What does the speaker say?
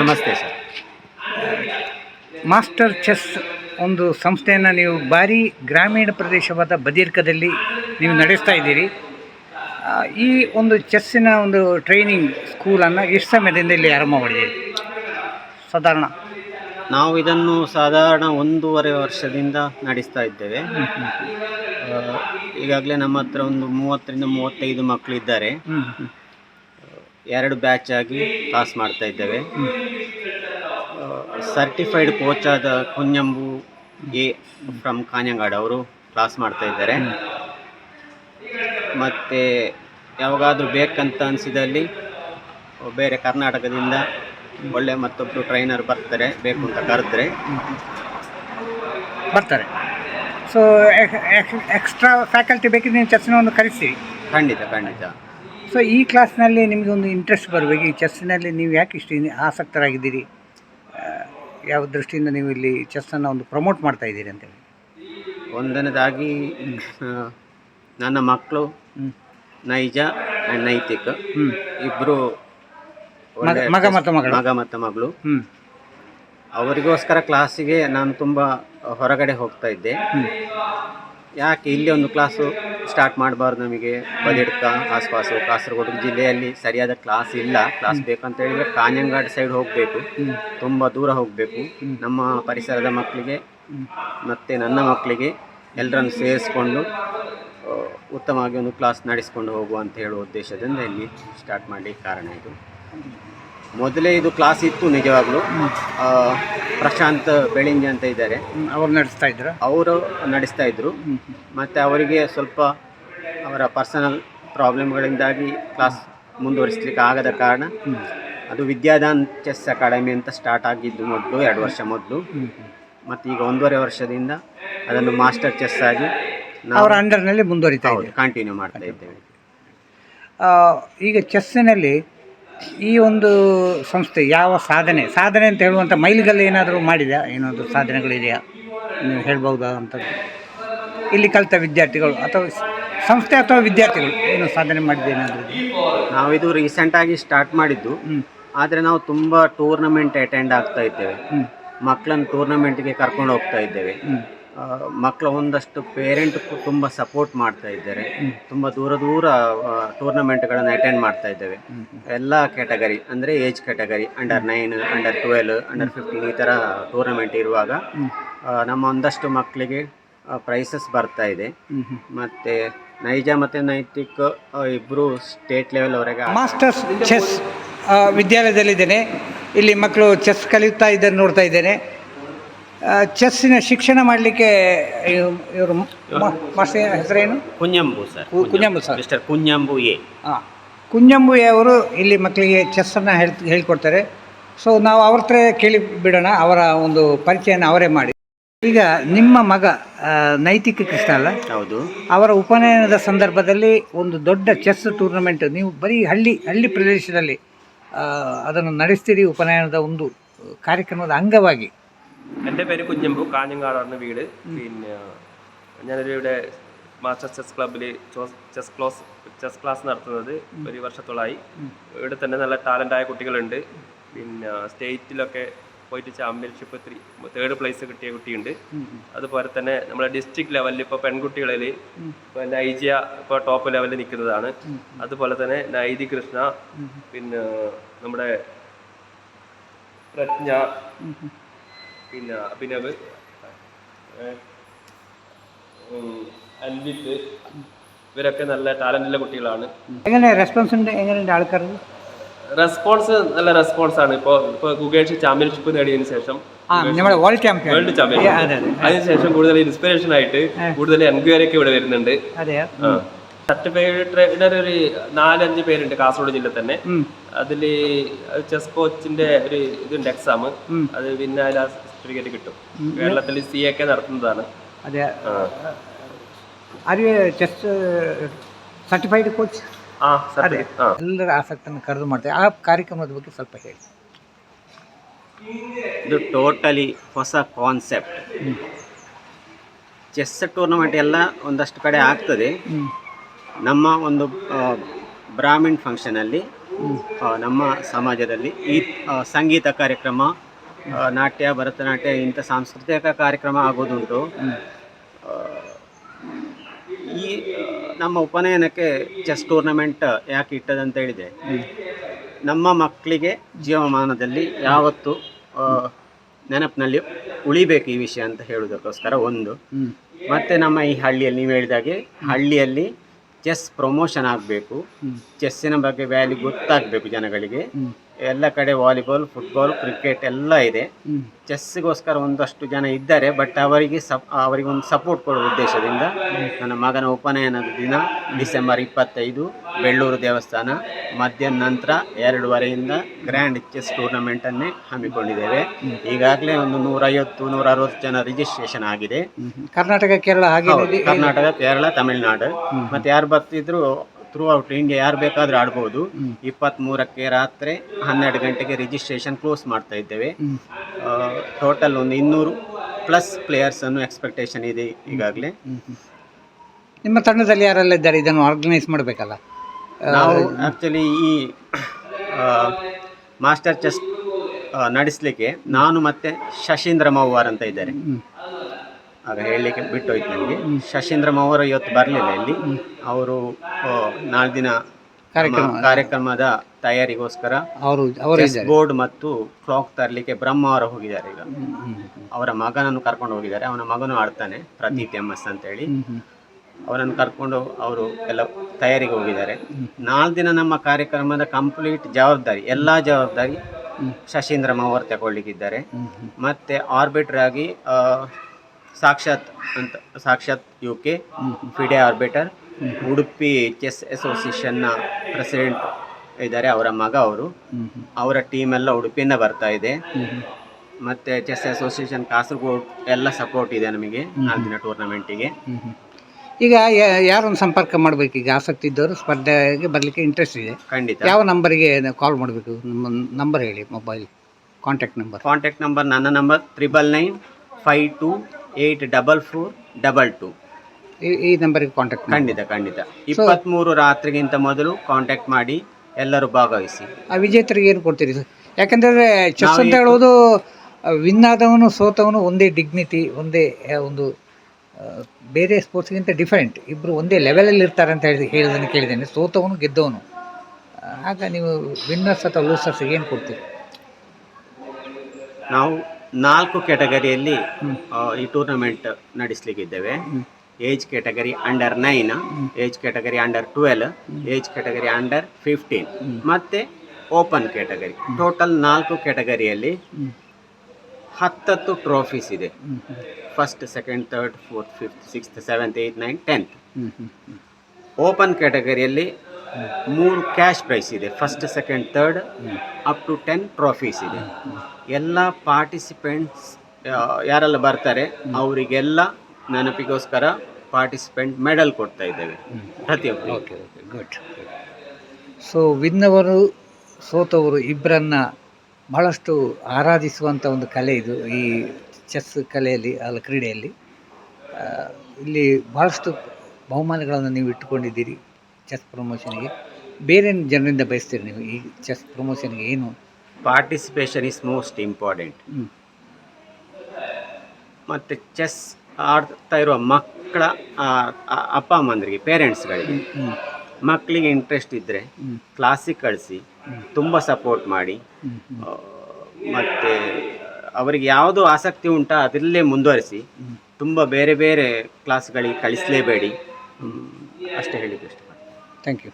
ನಮಸ್ತೆ sir. Master chess ಒಂದು ಸಂಸ್ಥೆಯನ್ನು ನೀವು ಭಾರಿ ಗ್ರಾಮೀಣ ಪ್ರದೇಶವಾದ ಬದಿರ್ಕದಲ್ಲಿ ನೀವು ನಡೆಸ್ತಾ ಇದ್ದೀರಿ. ಈ ಒಂದು ಚೆಸ್ಸಿನ ಒಂದು ಟ್ರೈನಿಂಗ್ ಸ್ಕೂಲನ್ನು ಎಷ್ಟು ಸಮಯದಿಂದ ಇಲ್ಲಿ ಆರಂಭ ಮಾಡಿದ್ದೀರಿ? ಸಾಧಾರಣ. ನಾವು ಇದನ್ನು ಸಾಧಾರಣ ಒಂದೂವರೆ ವರ್ಷದಿಂದ ನಡೆಸ್ತಾ ಇದ್ದೇವೆ. ಈಗಾಗಲೇ ನಮ್ಮ ಹತ್ರ ಒಂದು ಮೂವತ್ತರಿಂದ ಮೂವತ್ತೈದು ಮಕ್ಕಳು ಇದ್ದಾರೆ ಹ್ಞೂ ಹ್ಞೂ ಎರಡು ಬ್ಯಾಚ್ ಆಗಿ ಪಾಸ್ ಮಾಡ್ತಾ ಇದ್ದೇವೆ. ಸರ್ಟಿಫೈಡ್ ಕೋಚ್ ಆದ ಕುಂಜಂಬು ಎ ಫ್ರಮ್ ಕಾನ್ಯಂಗಾಡ್ ಅವರು ಕ್ಲಾಸ್ ಮಾಡ್ತಾ ಇದ್ದಾರೆ. ಮತ್ತು ಯಾವಾಗಾದರೂ ಬೇಕಂತ ಅನಿಸಿದಲ್ಲಿ ಬೇರೆ ಕರ್ನಾಟಕದಿಂದ ಒಳ್ಳೆ ಮತ್ತೊಬ್ಬರು ಟ್ರೈನರ್ ಬರ್ತಾರೆ ಬೇಕು ಅಂತ ಕರೆದ್ರೆ. ಬರ್ತಾರೆ. ಸೊ ಎಕ್ಸ್ಟ್ರಾ ಫ್ಯಾಕಲ್ಟಿ ಬೇಕಿದ್ರೆ ನೀವು ಚರ್ಚೆ ಒಂದು ಖಂಡಿತ ಖಂಡಿತ. ಸೊ ಈ ಕ್ಲಾಸ್ನಲ್ಲಿ ನಿಮಗೆ ಒಂದು ಇಂಟ್ರೆಸ್ಟ್ ಬರಬೇಕು ಈ ಚೆಸ್ನಲ್ಲಿ ನೀವು ಯಾಕೆ ಇಷ್ಟು ಆಸಕ್ತರಾಗಿದ್ದೀರಿ? ಯಾವ ದೃಷ್ಟಿಯಿಂದ ನೀವು ಇಲ್ಲಿ ಚೆಸ್ಸನ್ನು ಒಂದು ಪ್ರಮೋಟ್ ಮಾಡ್ತಾ ಇದ್ದೀರಿ ಅಂತೇಳಿ ಒಂದನೇದಾಗಿ ನನ್ನ ಮಕ್ಕಳು ನೈಜ ಆ್ಯಂಡ್ ನೈತಿಕ. ಇಬ್ಬರು ಮಗ- ಮತ್ತು ಮಗಳು. ಮಗ ಮತ್ತು ಮಗಳು. ಹ್ಞೂ ಅವರಿಗೋಸ್ಕರ ಕ್ಲಾಸಿಗೆ ನಾನು ತುಂಬ ಹೊರಗಡೆ ಹೋಗ್ತಾ ಇದ್ದೆ. ಹ್ಞೂ ಯಾಕೆ ಇಲ್ಲಿ ಒಂದು ಕ್ಲಾಸು ಸ್ಟಾರ್ಟ್ ಮಾಡಬಾರ್ದು ನಮಗೆ. ಬದಿಡ್ಕ ಆಸ್ಪಾಸು ಕಾಸರಗೋಡು ಜಿಲ್ಲೆಯಲ್ಲಿ ಸರಿಯಾದ ಕ್ಲಾಸ್ ಇಲ್ಲ. ಕ್ಲಾಸ್ ಬೇಕಂತ ಹೇಳಿದ್ರೆ ಕಾಂಜಂಗಾಡ್ ಸೈಡ್ ಹೋಗಬೇಕು. ತುಂಬ ದೂರ ಹೋಗಬೇಕು. ನಮ್ಮ ಪರಿಸರದ ಮಕ್ಕಳಿಗೆ ಮತ್ತು ನನ್ನ ಮಕ್ಕಳಿಗೆ ಎಲ್ಲರನ್ನು ಸೇರಿಸ್ಕೊಂಡು ಉತ್ತಮವಾಗಿ ಒಂದು ಕ್ಲಾಸ್ ನಡೆಸ್ಕೊಂಡು ಹೋಗುವ ಅಂತ ಹೇಳುವ ಉದ್ದೇಶದಿಂದ ಇಲ್ಲಿ ಸ್ಟಾರ್ಟ್ ಮಾಡಲಿಕ್ಕೆ ಕಾರಣ ಇದು. ಮೊದಲೇ ಇದು ಕ್ಲಾಸ್ ಇತ್ತು ನಿಜವಾಗ್ಲೂ. ಆ, ಪ್ರಶಾಂತ್ ಬೆಳಿಂಜೆ ಅಂತ ಇದ್ದಾರೆ. ಅವ್ರು ನಡೆಸ್ತಾ ಇದ್ರ? ಅವರು ನಡೆಸ್ತಾ ಇದ್ದರು ಮತ್ತು ಅವರಿಗೆ ಸ್ವಲ್ಪ ಅವರ ಪರ್ಸನಲ್ ಪ್ರಾಬ್ಲಮ್ಗಳಿಂದಾಗಿ ಕ್ಲಾಸ್ ಮುಂದುವರಿಸಲಿಕ್ಕೆ ಆಗದ ಕಾರಣ ಅದು ವಿದ್ಯಾದಾನ್ ಚೆಸ್ ಅಕಾಡೆಮಿ ಅಂತ ಸ್ಟಾರ್ಟ್ ಆಗಿದ್ದು ಮೊದಲು ಎರಡು ವರ್ಷ ಮೊದಲು. ಮತ್ತು ಈಗ ಒಂದೂವರೆ ವರ್ಷದಿಂದ ಅದನ್ನು ಮಾಸ್ಟರ್ ಚೆಸ್ ಆಗಿ ಅವರ ಅಂಡರ್ನಲ್ಲಿ ಮುಂದುವರಿತಾ ಇದೆ ಕಂಟಿನ್ಯೂ ಮಾಡ್ತಾ ಇದ್ದೇವೆ. ಆ, ಈಗ ಚೆಸ್ಸಿನಲ್ಲಿ ಈ ಒಂದು ಸಂಸ್ಥೆ ಯಾವ ಸಾಧನೆ ಸಾಧನೆ ಅಂತ ಹೇಳುವಂಥ ಮೈಲಿಗಲ್ಲು ಏನಾದರೂ ಮಾಡಿದೆಯಾ? ಏನಾದರೂ ಸಾಧನೆಗಳಿದೆಯಾ? ನೀವು ಹೇಳ್ಬೋದಾ ಅಂತ ಇಲ್ಲಿ ಕಲಿತ ವಿದ್ಯಾರ್ಥಿಗಳು ಅಥವಾ ಸಂಸ್ಥೆ ಅಥವಾ ವಿದ್ಯಾರ್ಥಿಗಳು ಏನು ಸಾಧನೆ ಮಾಡಿದೆ ಏನಾದರೂ? ನಾವು ಇದು ರೀಸೆಂಟಾಗಿ ಸ್ಟಾರ್ಟ್ ಮಾಡಿದ್ದು. ಆದರೆ ನಾವು ತುಂಬ ಟೂರ್ನಮೆಂಟ್ ಅಟೆಂಡ್ ಆಗ್ತಾ ಇದ್ದೇವೆ. ಮಕ್ಕಳನ್ನು ಟೂರ್ನಮೆಂಟ್ಗೆ ಕರ್ಕೊಂಡು ಹೋಗ್ತಾ ಇದ್ದೇವೆ. ಮಕ್ಕಳ ಒಂದಷ್ಟು ಪೇರೆಂಟ್ ತುಂಬ ಸಪೋರ್ಟ್ ಮಾಡ್ತಾ ಇದ್ದಾರೆ. ತುಂಬ ದೂರ ದೂರ ಟೂರ್ನಮೆಂಟ್ಗಳನ್ನು ಅಟೆಂಡ್ ಮಾಡ್ತಾ ಇದ್ದೇವೆ. ಎಲ್ಲ ಕ್ಯಾಟಗರಿ ಅಂದರೆ age category under nine under twelve under fifteen ಈ ಥರ ಟೂರ್ನಮೆಂಟ್ ಇರುವಾಗ ನಮ್ಮ ಒಂದಷ್ಟು ಮಕ್ಕಳಿಗೆ ಪ್ರೈಸಸ್ ಬರ್ತಾ ಇದೆ. ಮತ್ತು ನೈಜ ಮತ್ತು ನೈತಿಕ್ ಇಬ್ಬರು ಸ್ಟೇಟ್ ಲೆವೆಲ್ವರೆಗೆ ಮಾಸ್ಟರ್ಸ್ ಚೆಸ್ ವಿದ್ಯಾಲಯದಲ್ಲಿದ್ದೇನೆ. ಇಲ್ಲಿ ಮಕ್ಕಳು ಚೆಸ್ ಕಲಿಯುತ್ತಾ ಇದ್ದಾರೆ ನೋಡ್ತಾ ಇದ್ದೇನೆ. ಚೆಸ್ಸಿನ ಶಿಕ್ಷಣ ಮಾಡಲಿಕ್ಕೆ ಇವರು ಹೆಸರೇನು? Kunjambu sir. Kunjambu sir. Mister Kunjambu A. ಹಾಂ. ಕುಂಜಂಬು ಎ ಅವರು ಇಲ್ಲಿ ಮಕ್ಕಳಿಗೆ ಚೆಸ್ಸನ್ನು ಹೇಳ್ ಹೇಳ್ಕೊಡ್ತಾರೆ. ಸೊ ನಾವು ಅವ್ರ ಹತ್ರ ಕೇಳಿ ಬಿಡೋಣ ಅವರ ಒಂದು ಪರಿಚಯನ ಅವರೇ ಮಾಡಿ. ಈಗ ನಿಮ್ಮ ಮಗ ನೈತಿಕ ಕೃಷ್ಣ ಅಲ್ಲ? ಹೌದು. ಅವರ ಉಪನಯನದ ಸಂದರ್ಭದಲ್ಲಿ ಒಂದು ದೊಡ್ಡ ಚೆಸ್ ಟೂರ್ನಮೆಂಟ್ ನೀವು ಬರೀ ಹಳ್ಳಿ ಹಳ್ಳಿ ಪ್ರದೇಶದಲ್ಲಿ ಅದನ್ನು ನಡೆಸ್ತೀರಿ ಉಪನಯನದ ಒಂದು ಕಾರ್ಯಕ್ರಮದ ಅಂಗವಾಗಿ. എന്റെ പേര് കുഞ്ഞമ്പു കാഞ്ഞങ്ങാടാണ് വീട്. പിന്നെ ഞാനൊരു ഇവിടെ മാസ്റ്റർ ചെസ് ക്ലബിൽ ചെസ് ക്ലോസ് ചെസ് ക്ലാസ് നടത്തുന്നത് ഒരു വർഷത്തോളമായി ഇവിടെ തന്നെ നല്ല ടാലന്റായ കുട്ടികളുണ്ട്. പിന്നെ സ്റ്റേറ്റിലൊക്കെ പോയിട്ട് ചാമ്പ്യൻഷിപ്പ് തേർഡ് പ്ലേസ് കിട്ടിയ കുട്ടിയുണ്ട്. അതുപോലെ തന്നെ നമ്മുടെ ഡിസ്ട്രിക്ട് ലെവലിൽ ഇപ്പോൾ പെൺകുട്ടികളിൽ ഇപ്പോൾ നൈജിയ ഇപ്പോൾ ടോപ്പ് ലെവലിൽ നിൽക്കുന്നതാണ്. അതുപോലെ തന്നെ നൈതി കൃഷ്ണ പിന്നെ നമ്മുടെ പ്രജ്ഞ പിന്നെ അഭിനവ് അൻവിത്ത് ഇവരൊക്കെ നല്ല ടാലന്റുള്ള കുട്ടികളാണ്. എങ്ങനെ റെസ്പോൺസ് ഉണ്ട്? എങ്ങനെയുണ്ട് ആൾക്കാർ റെസ്പോൺസ് നല്ല റെസ്പോൺസ് ആണ്. ഇപ്പോ ഇപ്പോൾ ഗുഗേഷ് ചാമ്പ്യൻഷിപ്പ് നേടിയതിനു ശേഷം വേൾഡ് ചാമ്പ്യൻ അതിനുശേഷം കൂടുതൽ ഇൻസ്പിറേഷൻ ആയിട്ട് കൂടുതൽ എൻക്വയറി ഒക്കെ ഇവിടെ വരുന്നുണ്ട്. സർട്ടിഫൈഡ് ട്രെയിനർ ഒരു നാലഞ്ച് പേരുണ്ട് കാസർഗോഡ് ജില്ല തന്നെ. അതിൽ അതിൽ ചെസ് കോച്ചിന്റെ ഒരു ഇതുണ്ട് എക്സാം അത് പിന്നെ അതിൽ ആ സർട്ടിഫിക്കറ്റ് കിട്ടും കേരളത്തിൽ സി എ ഒക്കെ നടത്തുന്നതാണ് അതെ ആ. Are you chess certified coach ആ ಅದೇ സർട്ടിഫിക്കറ്റ് ആ ಎಲ್ಲರ ಆಸಕ್ತಿಯನ್ನು ಕರೆದು ಮಾಡ್ತೇವೆ ಆ ಕಾರ್ಯಕ್ರಮದ ಬಗ್ಗೆ ಸ್ವಲ್ಪ ಹೇಳಿ ಇದು ಟೋಟಲಿ ಹೊಸ ಕಾನ್ಸೆಪ್ಟ್ ಚೆಸ್ ಟೂರ್ನಮೆಂಟ್ ಎಲ್ಲ ಒಂದಷ್ಟು ಕಡೆ ಆಗ್ತದೆ ನಮ್ಮ ಒಂದು ಆ, ಬ್ರಾಹ್ಮಿಣ್ ಫಂಕ್ಷನಲ್ಲಿ ಆ, ನಮ್ಮ ಸಮಾಜದಲ್ಲಿ ಈ ಆ, ಸಂಗೀತ ಕಾರ್ಯಕ್ರಮ ಆ, ನಾಟ್ಯ, ಭರತನಾಟ್ಯ, ಇಂಥ ಸಾಂಸ್ಕೃತಿಕ ಕಾರ್ಯಕ್ರಮ ಆಗೋದುಂಟು. ಈ, ನಮ್ಮ ಉಪನಯನಕ್ಕೆ ಚೆಸ್ ಟೂರ್ನಮೆಂಟ್ ಯಾಕೆ ಇಟ್ಟದಂತ ಹೇಳಿದೆ ನಮ್ಮ ಮಕ್ಕಳಿಗೆ ಜೀವಮಾನದಲ್ಲಿ ಯಾವತ್ತು ನೆನಪಿನಲ್ಲಿ ಉಳಿಬೇಕು ಈ ವಿಷಯ ಅಂತ ಹೇಳುವುದಕ್ಕೋಸ್ಕರ ಒಂದು. ಮತ್ತೆ ನಮ್ಮ ಈ ಹಳ್ಳಿಯಲ್ಲಿ ನೀವು ಹೇಳಿದಾಗೆ ಹಳ್ಳಿಯಲ್ಲಿ ಚೆಸ್ ಪ್ರಮೋಷನ್ ಆಗಬೇಕು. ಚೆಸ್ಸಿನ ಬಗ್ಗೆ ವ್ಯಾಲ್ಯೂ ಗೊತ್ತಾಗಬೇಕು ಜನಗಳಿಗೆ. ಎಲ್ಲ ಕಡೆ ವಾಲಿಬಾಲ್ ಫುಟ್ಬಾಲ್ ಕ್ರಿಕೆಟ್ ಎಲ್ಲ ಇದೆ. ಚೆಸ್ಸಿಗೋಸ್ಕರ ಒಂದಷ್ಟು ಜನ ಇದ್ದಾರೆ ಬಟ್ ಅವರಿಗೆ ಸಪ್ ಅವರಿಗೆ ಒಂದು ಸಪೋರ್ಟ್ ಕೊಡುವ ಉದ್ದೇಶದಿಂದ ನನ್ನ ಮಗನ ಉಪನಯನದ ದಿನ ಡಿಸೆಂಬರ್ ಇಪ್ಪತ್ತೈದು ಬೆಳ್ಳೂರು ದೇವಸ್ಥಾನ. ಮಧ್ಯಾಹ್ನ ನಂತರ ಎರಡೂವರೆಯಿಂದ ಗ್ರ್ಯಾಂಡ್ ಚೆಸ್ ಟೂರ್ನಮೆಂಟನ್ನೇ ಹಮ್ಮಿಕೊಂಡಿದ್ದೇವೆ. ಈಗಾಗಲೇ ಒಂದು ನೂರೈವತ್ತು ನೂರ ಅರವತ್ತು ಜನ ರಿಜಿಸ್ಟ್ರೇಷನ್ ಆಗಿದೆ. ಕರ್ನಾಟಕ ಕೇರಳ ಹಾಗೆ ಕರ್ನಾಟಕ ಕೇರಳ ತಮಿಳುನಾಡು. ಮತ್ತೆ ಯಾರು ಬರ್ತಿದ್ರು ಥ್ರೂ ಔಟ್ ಇಂಡಿಯಾ ಯಾರು ಬೇಕಾದರೂ ಆಡ್ಬೋದು. ಇಪ್ಪತ್ತ್ ಮೂರಕ್ಕೆ ರಾತ್ರಿ ಹನ್ನೆರಡು ಗಂಟೆಗೆ ರಿಜಿಸ್ಟ್ರೇಷನ್ ಕ್ಲೋಸ್ ಮಾಡ್ತಾ ಇದ್ದೇವೆ. ಟೋಟಲ್ ಒಂದು ಇನ್ನೂರು ಪ್ಲಸ್ ಪ್ಲೇಯರ್ಸ್ ಅನ್ನು ಎಕ್ಸ್ಪೆಕ್ಟೇಷನ್ ಇದೆ ಈಗಾಗಲೇ. ನಿಮ್ಮ ತಂಡದಲ್ಲಿ ಯಾರೆಲ್ಲ ಇದ್ದಾರೆ? ಇದನ್ನು ಆರ್ಗನೈಸ್ ಮಾಡಬೇಕಲ್ಲ. ನಾವು ಆ್ಯಕ್ಚುಲಿ ಈ ಮಾಸ್ಟರ್ ಚೆಸ್ ನಡೆಸಲಿಕ್ಕೆ ನಾನು ಮತ್ತೆ ಶಶೀಂದ್ರ ಮೌವಾರ್ ಅಂತ ಇದ್ದಾರೆ. ಆಗ ಹೇಳಲಿಕ್ಕೆ ಬಿಟ್ಟೋಯ್ತು ನನಗೆ. ಶಶೀಂದ್ರ ಮಾವರು ಇವತ್ತು ಬರಲಿಲ್ಲ ಇಲ್ಲಿ. ಅವರು ನಾಲ್ಕು ದಿನ ಕಾರ್ಯಕ್ರಮ. ಕಾರ್ಯಕ್ರಮದ ತಯಾರಿಗೋಸ್ಕರ ಅವರು ಅವರು ಬೋರ್ಡ್ ಮತ್ತು ಕ್ಲಾಕ್ ತರಲಿಕ್ಕೆ ಬ್ರಹ್ಮಾವರ ಹೋಗಿದ್ದಾರೆ ಈಗ. ಅವರ ಮಗನನ್ನು ಕರ್ಕೊಂಡು ಹೋಗಿದ್ದಾರೆ. ಅವನ ಮಗನು ಆಡ್ತಾನೆ ಪ್ರತೀತ್ ಎಂ ಎಸ್ ಅಂತ ಹೇಳಿ ಅವರನ್ನು ಕರ್ಕೊಂಡು ಅವರು ಎಲ್ಲ ತಯಾರಿಗೆ ಹೋಗಿದ್ದಾರೆ. ನಾಲ್ಕು ದಿನ ನಮ್ಮ ಕಾರ್ಯಕ್ರಮದ ಕಂಪ್ಲೀಟ್ ಜವಾಬ್ದಾರಿ ಎಲ್ಲ ಜವಾಬ್ದಾರಿ ಶಶೀಂದ್ರ ಮಾವರ್ ತಗೊಳ್ಳಿಕ್ಕಿದ್ದಾರೆ. ಮತ್ತೆ ಆರ್ಬಿಟ್ರ್ ಆಗಿ ಆ, ಸಾಕ್ಷಾತ್ ಅಂತ Sakshat U K FIDE arbiter Udupi chess ಅಸೋಸಿಯೇಷನ್ನ president ಇದ್ದಾರೆ ಅವರ ಮಗ ಅವರು. ಅವರ ಟೀಮ್ ಎಲ್ಲ ಉಡುಪಿಯಿಂದ ಬರ್ತಾ ಇದೆ. ಮತ್ತೆ ಚೆಸ್ ಅಸೋಸಿಯೇಷನ್ ಕಾಸರಗೋಡ್ ಎಲ್ಲ ಸಪೋರ್ಟ್ ಇದೆ ನಮಗೆ ನಾಲ್ಕು ದಿನ ಟೂರ್ನಮೆಂಟಿಗೆ ಈಗ ಯಾರನ್ನು ಸಂಪರ್ಕ ಮಾಡಬೇಕು? ಈಗ ಆಸಕ್ತಿ ಇದ್ದವರು ಸ್ಪರ್ಧೆಗೆ ಬರಲಿಕ್ಕೆ ಇಂಟ್ರೆಸ್ಟ್ ಇದೆ. ಖಂಡಿತ. ಯಾವ ನಂಬರಿಗೆ ಕಾಲ್ ಮಾಡಬೇಕು? ನಮ್ಮ ನಂಬರ್ ಹೇಳಿ mobile contact number contact number ನನ್ನ number triple nine five two eight double four double two. ಈ ಈ ನಂಬರಿಗೆ ಕಾಂಟ್ಯಾಕ್ಟ್ ಖಂಡಿತ ಖಂಡಿತ. ಇಪ್ಪತ್ತ್ಮೂರು ರಾತ್ರಿಗಿಂತ ಮೊದಲು ಕಾಂಟ್ಯಾಕ್ಟ್ ಮಾಡಿ ಎಲ್ಲರೂ ಭಾಗವಹಿಸಿ. ಆ ವಿಜೇತರಿಗೆ ಏನು ಕೊಡ್ತೀರಿ ಸರ್? ಯಾಕಂದರೆ ಚೆಸ್ ಅಂತ ಹೇಳೋದು ವಿನ್ ಆದವನು ಸೋತವನು ಒಂದೇ ಡಿಗ್ನಿಟಿ ಒಂದೇ ಆ, ಒಂದು ಆ, ಬೇರೆ ಸ್ಪೋರ್ಟ್ಸ್ಗಿಂತ ಡಿಫರೆಂಟ್ ಇಬ್ಬರು ಒಂದೇ ಲೆವೆಲಲ್ಲಿ ಇರ್ತಾರೆ ಅಂತ ಹೇಳಿ ಹೇಳಿದನ್ನು ಕೇಳಿದ್ದೇನೆ. ಸೋತವನು ಗೆದ್ದವನು. ಆ, ಆಗ ನೀವು ವಿನ್ನರ್ಸ್ ಅಥವಾ ಲೂಸರ್ಸ್ ಏನು ಕೊಡ್ತೀರಿ? ನಾವು ನಾಲ್ಕು ಕ್ಯಾಟಗರಿಯಲ್ಲಿ ಈ tournament ನಡೆಸಲಿಕ್ಕಿದ್ದೇವೆ. Age category under nine age category under twelve age category under fifteen ಮತ್ತೆ ಓಪನ್ ಕ್ಯಾಟಗರಿ ಟೋಟಲ್ ನಾಲ್ಕು ಕ್ಯಾಟಗರಿಯಲ್ಲಿ ಹತ್ತತ್ತು ಟ್ರೋಫೀಸ್ ಇದೆ. First second third fourth fifth sixth seventh eighth nine tenth open ಕ್ಯಾಟಗರಿಯಲ್ಲಿ ಮೂರು ಕ್ಯಾಶ್ ಪ್ರೈಸ್ ಇದೆ first second third up to ten trophies ಇದೆ. ಎಲ್ಲ participants ಯಾರೆಲ್ಲ ಬರ್ತಾರೆ, ಅವರಿಗೆಲ್ಲ ನೆನಪಿಗೋಸ್ಕರ ಪಾರ್ಟಿಸಿಪೆಂಟ್ ಮೆಡಲ್ ಕೊಡ್ತಾ ಇದ್ದೇವೆ ಪ್ರತಿಯೊಬ್ಬರು ಓಕೆ ಓಕೆ ಗುಡ್ ಸೊ ವಿನ್ನವರು, ಸೋತವರು ಇಬ್ಬರನ್ನ ಬಹಳಷ್ಟು ಆರಾಧಿಸುವಂಥ ಒಂದು ಕಲೆ ಇದು, ಈ ಚೆಸ್ ಕಲೆಯಲ್ಲಿ, ಅಲ್ಲ ಕ್ರೀಡೆಯಲ್ಲಿ. ಇಲ್ಲಿ ಭಾಳಷ್ಟು ಬಹುಮಾನಗಳನ್ನು ನೀವು ಇಟ್ಟುಕೊಂಡಿದ್ದೀರಿ. ಚೆಸ್ ಪ್ರಮೋಷನ್ಗೆ ಬೇರೆ ಜನರಿಂದ ಬಯಸ್ತೀರಿ ನೀವು ಈ ಚೆಸ್ ಪ್ರಮೋಷನ್ಗೆ ಏನು ಪಾರ್ಟಿಸಿಪೇಷನ್ ಇಸ್ ಮೋಸ್ಟ್ ಇಂಪಾರ್ಟೆಂಟ್. ಮತ್ತು ಚೆಸ್ ಆಡ್ತಾ ಇರುವ ಮಕ್ಕಳ ಅಪ್ಪ ಅಮ್ಮಂದ್ರಿಗೆ ಪೇರೆಂಟ್ಸ್ಗಳಿಗೆ. ಮಕ್ಕಳಿಗೆ ಇಂಟ್ರೆಸ್ಟ್ ಇದ್ದರೆ. ಕ್ಲಾಸಿಗೆ ಕಳಿಸಿ ತುಂಬ ಸಪೋರ್ಟ್ ಮಾಡಿ. ಮತ್ತೆ ಅವರಿಗೆ ಯಾವುದು ಆಸಕ್ತಿ ಉಂಟಾ ಅದರಲ್ಲೇ ಮುಂದುವರಿಸಿ ತುಂಬ ಬೇರೆ ಬೇರೆ ಕ್ಲಾಸ್ಗಳಿಗೆ ಕಳಿಸಲೇಬೇಡಿ ಅಷ್ಟೇ ಹೇಳಿದ್ದೆ ಇಷ್ಟಪಡ್ತೀನಿ ಥ್ಯಾಂಕ್ ಯು